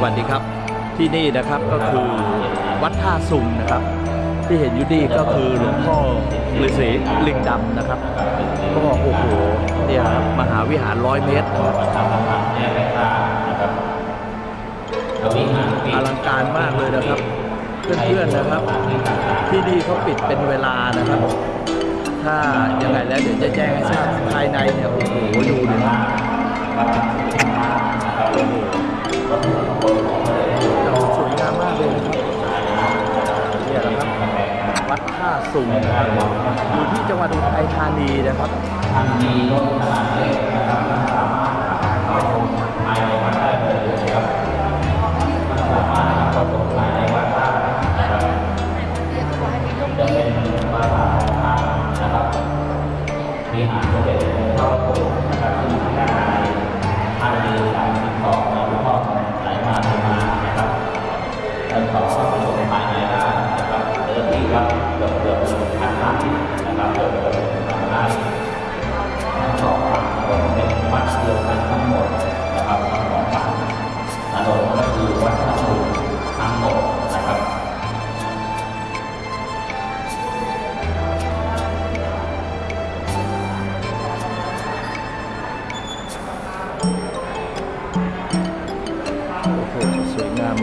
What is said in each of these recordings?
สวัสดีครับ ที่นี่นะครับก็คือวัดท่าซุงนะครับ ที่เห็นอยู่นี่ก็คือหลวงพ่อฤาษีลิงดำนะครับ ก็โอ้โหเนี่ยครับมหาวิหารร้อยเมตรนะครับอลังการมากเลยนะครับเพื่อนๆนะครับ ที่นี่เขาปิดเป็นเวลานะครับ ถ้ายังไงแล้วเดี๋ยวจะแจ้งให้ทราบภายในเนี่ยุงนะครับอยู่ที่จังหวัดอุทัยธานีนะครับวิหารสมเด็จหลวงพ่อปู่นะครับซึ่งด้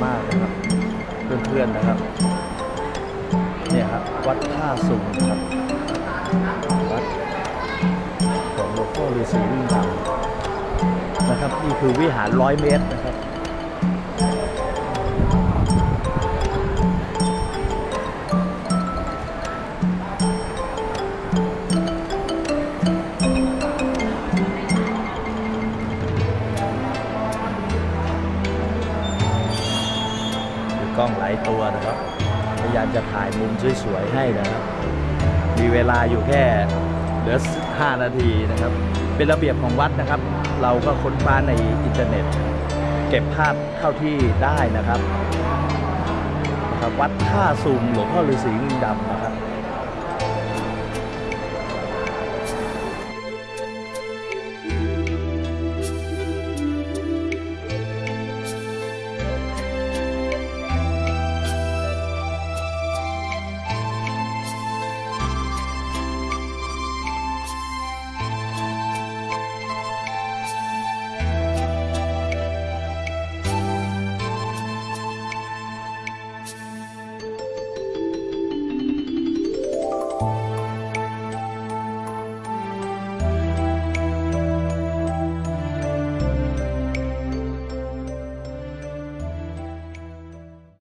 มากนะครับ เพื่อนๆนะครับ เนี่ยครับวัดท่าสูงครับ วัดของหลวงพ่อฤาษีลิงดำนะครับ นี่คือวิหารร้อยเมตรนะครับ กล้องหลายตัวนะครับพยายามจะถ่ายมุมสวยๆให้นะครับ มีเวลาอยู่แค่เหลือ5นาทีนะครับ เป็นระเบียบของวัดนะครับ เราก็ค้นคว้าในอินเทอร์เน็ต เก็บภาพเท่าที่ได้นะครับนะครับ วัดท่าซุงหลวงพ่อฤาษีลินดำนะครับ